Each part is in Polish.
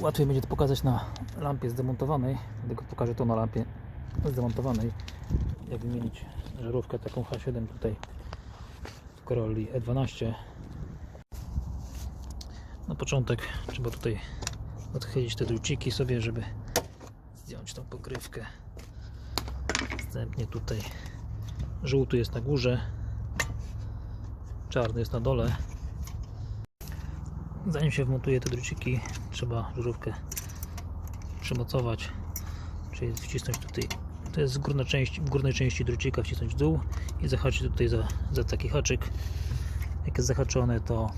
łatwiej będzie to pokazać na lampie zdemontowanej, dlatego pokażę to na lampie zdemontowanej. Jak wymienić żarówkę taką H7 tutaj w Corolli E12. Na początek trzeba tutaj odchylić te druciki sobie, żeby zdjąć tą pokrywkę. Następnie tutaj żółty jest na górze, czarny jest na dole. Zanim się wmontuje te druciki, trzeba żarówkę przymocować, czyli wcisnąć tutaj, to jest górna część, w górnej części drucika wcisnąć w dół i zahaczyć tutaj za, za taki haczyk. Jak jest zahaczone, to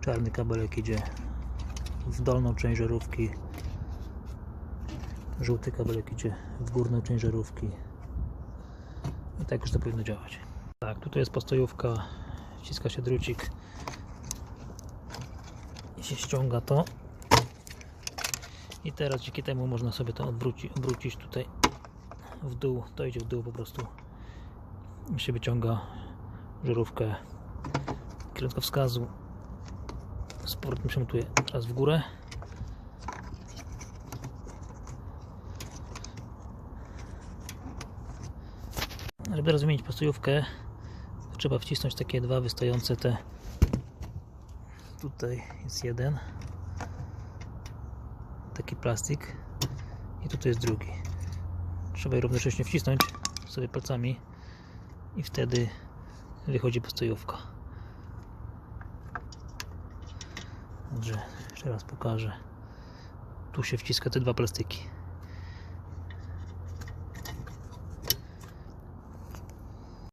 czarny kabelek idzie w dolną część żarówki, żółty kabelek idzie w górną część żarówki i tak już to powinno działać. Tak, tutaj jest postojówka, wciska się drucik i się ściąga to. I teraz dzięki temu można sobie to odwrócić, obrócić tutaj w dół, to idzie w dół po prostu. I się wyciąga żarówkę kierunkowskazu z powrotem montuje teraz w górę. Żeby teraz zmienić trzeba wcisnąć takie dwa wystające te tutaj jest jeden. Taki plastik. I tutaj jest drugi. Trzeba je równocześnie wcisnąć sobie palcami i wtedy wychodzi postojówka. Także jeszcze raz pokażę. Tu się wciska te dwa plastiki